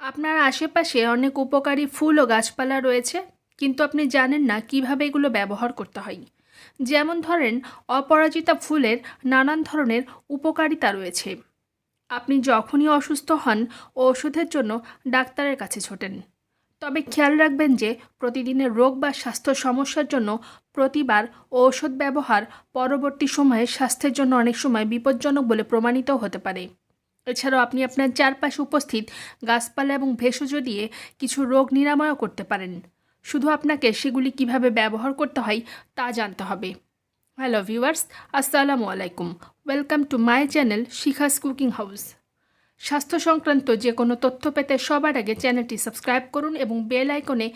আপনার আশেপাশে অনেক উপকারী ফুল ও গাছপালা রয়েছে, কিন্তু আপনি জানেন না কীভাবে এগুলো ব্যবহার করতে হয়। যেমন ধরেন, অপরাজিতা ফুলের নানান ধরনের উপকারিতা রয়েছে। আপনি যখনই অসুস্থ হন, ওষুধের জন্য ডাক্তারের কাছে ছোটেন। তবে খেয়াল রাখবেন যে, প্রতিদিনের রোগ বা স্বাস্থ্য সমস্যার জন্য প্রতিবার ঔষধ ব্যবহার পরবর্তী সময়ে স্বাস্থ্যের জন্য অনেক সময় বিপজ্জনক বলে প্রমাণিত হতে পারে। এছাড়াও আপনি আপনার চারপাশে উপস্থিত গাছপালা এবং ভেষজ দিয়ে কিছু রোগ নিরাময়ও করতে পারেন। শুধু আপনাকে সেগুলি কীভাবে ব্যবহার করতে হয় তা জানতে হবে। হ্যালো ভিউয়ার্স, আসসালামু আলাইকুম। Welcome to my channel Shikha's cooking house. স্বাস্থ্য সংক্রান্ত যে কোনো তথ্য পেতে সবার আগে চ্যানেলটি সাবস্ক্রাইব করুন এবং বেল আইকনে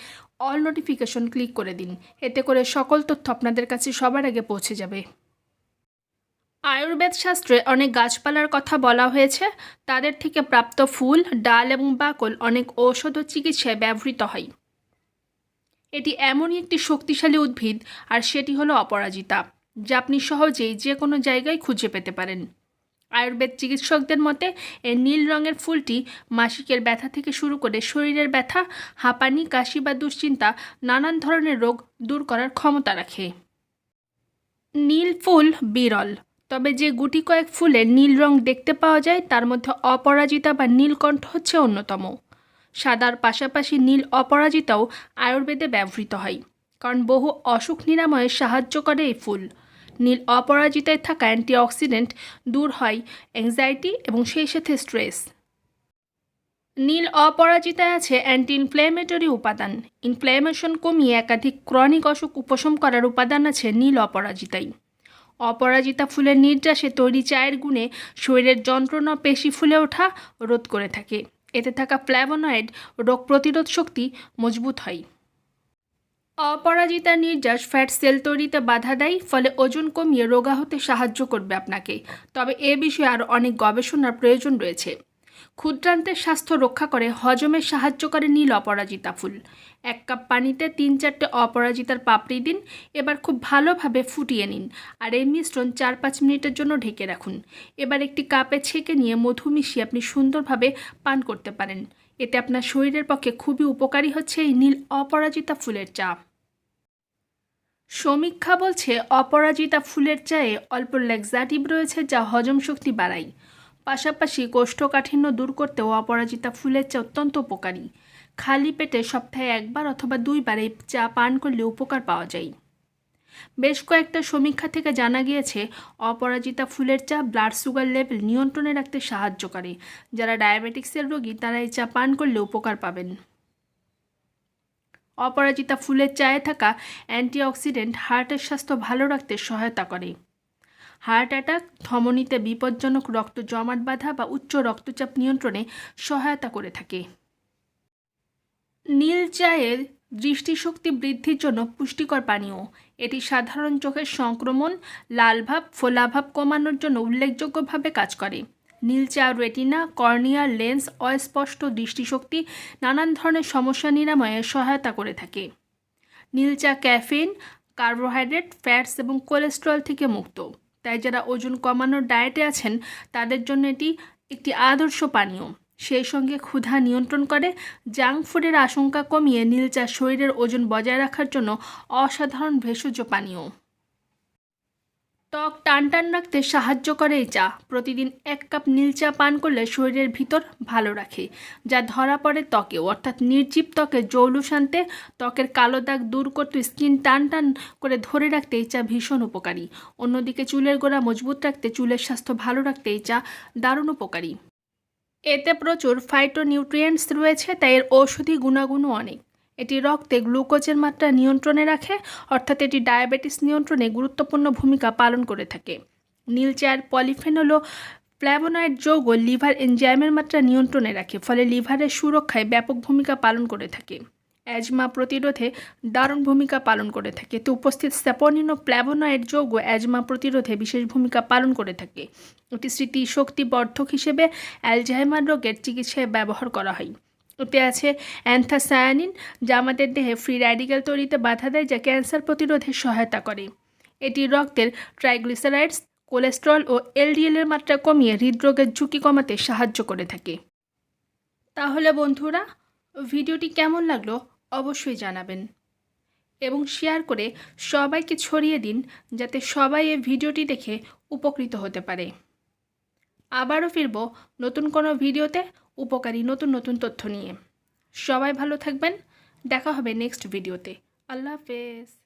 অল নোটিফিকেশন ক্লিক করে দিন। এতে করে সকল তথ্য আপনাদের কাছে সবার আগে পৌঁছে যাবে। আয়ুর্বেদ শাস্ত্রে অনেক গাছপালার কথা বলা হয়েছে। তাদের থেকে প্রাপ্ত ফুল, ডাল এবং বাকল অনেক ঔষধ ও চিকিৎসায় ব্যবহৃত হয়। এটি এমনই একটি শক্তিশালী উদ্ভিদ আর সেটি হলো অপরাজিতা, যা আপনি সহজেই যে কোনো জায়গায় খুঁজে পেতে পারেন। আয়ুর্বেদ চিকিৎসকদের মতে, এই নীল রঙের ফুলটি মাসিকের ব্যথা থেকে শুরু করে শরীরের ব্যথা, হাঁপানি, কাশি বা দুশ্চিন্তা, নানান ধরনের রোগ দূর করার ক্ষমতা রাখে। নীল ফুল বিরল তবে যে গুটি কয়েক ফুলের নীল রং দেখতে পাওয়া যায়, তার মধ্যে অপরাজিতা বা নীলকণ্ঠ হচ্ছে অন্যতম। সাদার পাশাপাশি নীল অপরাজিতাও আয়ুর্বেদে ব্যবহৃত হয়, কারণ বহু অসুখ নিরাময়ে সাহায্য করে এই ফুল। নীল অপরাজিতায় থাকা অ্যান্টিঅক্সিডেন্ট দূর হয় অ্যাংজাইটি এবং সেই সাথে স্ট্রেস নীল অপরাজিতায় আছে অ্যান্টি ইনফ্ল্যামেটরি উপাদান। ইনফ্ল্যামেশন কমিয়ে একাধিক ক্রনিক অসুখ উপশম করার উপাদান আছে নীল অপরাজিতায়। অপরাজিতা ফুলের নির্যাসে তৈরি চায়ের গুণে শরীরের যন্ত্রণা পেশি ফুলে ওঠা রোধ করে থাকে। এতে থাকা ফ্ল্যাভোনয়েড রোগ প্রতিরোধ শক্তি মজবুত হয়। অপরাজিতা নির্যাস ফ্যাট সেল তৈরিতে বাধা দেয়, ফলে ওজন কমিয়ে রোগা হতে সাহায্য করবে আপনাকে। তবে এ বিষয়ে আরও অনেক গবেষণার প্রয়োজন রয়েছে। ক্ষুদ্রান্তের স্বাস্থ্য রক্ষা করে হজমে সাহায্য করে নীল অপরাজিতা ফুল। এক কাপ পানিতে তিন চারটে অপরাজিতার পাপড়ি দিন, এবার খুব ভালোভাবে ফুটিয়ে নিন আর এই মিশ্রণ চার পাঁচ মিনিটের জন্য ঢেকে রাখুন। এবার একটি কাপে ছেঁকে নিয়ে মধু মিশিয়ে আপনি সুন্দরভাবে পান করতে পারেন। এতে আপনার শরীরের পক্ষে খুবই উপকারী হচ্ছে এই নীল অপরাজিতা ফুলের চা। সমীক্ষা বলছে অপরাজিতা ফুলের চায়ে অল্প লেক্সাটিভ রয়েছে যা হজম শক্তি বাড়ায়। পাশাপাশি কোষ্ঠকাঠিন্য দূর করতেও অপরাজিতা ফুলের চা অত্যন্ত উপকারী। খালি পেটে সপ্তাহে একবার অথবা দুইবার এই চা পান করলে উপকার পাওয়া যায়। বেশ কয়েকটা সমীক্ষা থেকে জানা গিয়েছে, অপরাজিতা ফুলের চা ব্লাড সুগার লেভেল নিয়ন্ত্রণে রাখতে সাহায্য করে। যারা ডায়াবেটিক্সের রোগী, তারা এই চা পান করলে উপকার পাবেন। অপরাজিতা ফুলের চায়ে থাকা অ্যান্টিঅক্সিডেন্ট হার্টের স্বাস্থ্য ভালো রাখতে সহায়তা করে। হার্ট অ্যাটাক, ধমনীতে বিপজ্জনক রক্ত জমাট বাঁধা বা উচ্চ রক্তচাপ নিয়ন্ত্রণে সহায়তা করে থাকে। নীল চায়ের দৃষ্টিশক্তি বৃদ্ধির জন্য পুষ্টিকর পানীয়। এটি সাধারণ চোখের সংক্রমণ লালভাব ফোলাভাব কমানোর জন্য উল্লেখযোগ্যভাবে কাজ করে। নীল চা রেটিনা কর্নিয়ার লেন্স, অস্পষ্ট দৃষ্টিশক্তি, নানান ধরনের সমস্যা নিরাময়ে সহায়তা করে থাকে। নীল চা ক্যাফিন কার্বোহাইড্রেট, ফ্যাটস এবং কোলেস্ট্রল থেকে মুক্ত। তাই যারা ওজন কমানোর ডায়েটে আছেন, তাদের জন্য এটি একটি আদর্শ পানীয়। সেই সঙ্গে ক্ষুধা নিয়ন্ত্রণ করে জাঙ্ক ফুডের আশঙ্কা কমিয়ে নীল চা শরীরের ওজন বজায় রাখার জন্য অসাধারণ ভেষজ পানীয়। ত্বক টান টান রাখতে সাহায্য করে এই চা। প্রতিদিন এক কাপ নীল চা পান করলে শরীরের ভিতর ভালো রাখে, যা ধরা পড়ে ত্বকে। অর্থাৎ নির্জীব ত্বকে জৌলুশান্তে ত্বকের কালো দাগ দূর করতে স্কিন টান টান করে ধরে রাখতে এই চা ভীষণ উপকারী। অন্যদিকে চুলের গোড়া মজবুত রাখতে চুলের স্বাস্থ্য ভালো রাখতে এই চা দারুণ উপকারী। এতে প্রচুর ফাইটোনিউট্রিয়েন্টস রয়েছে, তাই এর ঔষধি গুণাগুণও অনেক। এটি রক্তে গ্লুকোজের মাত্রা নিয়ন্ত্রণে রাখে, অর্থাৎ এটি ডায়াবেটিস নিয়ন্ত্রণে গুরুত্বপূর্ণ ভূমিকা পালন করে থাকে। নীল চায়ের পলিফেনল ও ফ্ল্যাভোনয়েড যৌগ লিভার এনজাইমের মাত্রা নিয়ন্ত্রণে রাখে, ফলে লিভারের সুরক্ষায় ব্যাপক ভূমিকা পালন করে থাকে। অ্যাজমা প্রতিরোধে দারুণ ভূমিকা পালন করে থাকে। তো উপস্থিত স্যাপনিন ও প্ল্যাভোনয়েড যৌগ অ্যাজমা প্রতিরোধে বিশেষ ভূমিকা পালন করে থাকে। এটি স্মৃতি শক্তি বর্ধক হিসেবে অ্যালজাইমার রোগের চিকিৎসায় ব্যবহার করা হয়। এতে আছে, অ্যান্থাসায়ানিন, যা আমাদের দেহে ফ্রি র্যাডিক্যাল তৈরিতে বাধা দেয়, যা ক্যান্সার প্রতিরোধে সহায়তা করে। এটি রক্তের ট্রাইগ্লিসারাইডস কোলেস্ট্রল ও এলডিএলের মাত্রা কমিয়ে হৃদরোগের ঝুঁকি কমাতে সাহায্য করে থাকে। তাহলে বন্ধুরা, ভিডিওটি কেমন লাগল অবশ্যই জানাবেন। এবং শেয়ার করে সবাইকে ছড়িয়ে দিন, যাতে সবাই এই ভিডিওটি দেখে উপকৃত হতে পারে। আবারও ফিরব নতুন কোনো ভিডিওতে। উপকারী নতুন নতুন তথ্য নিয়ে। সবাই ভালো থাকবেন। দেখা হবে নেক্সট ভিডিওতে আল্লাহ হাফেজ।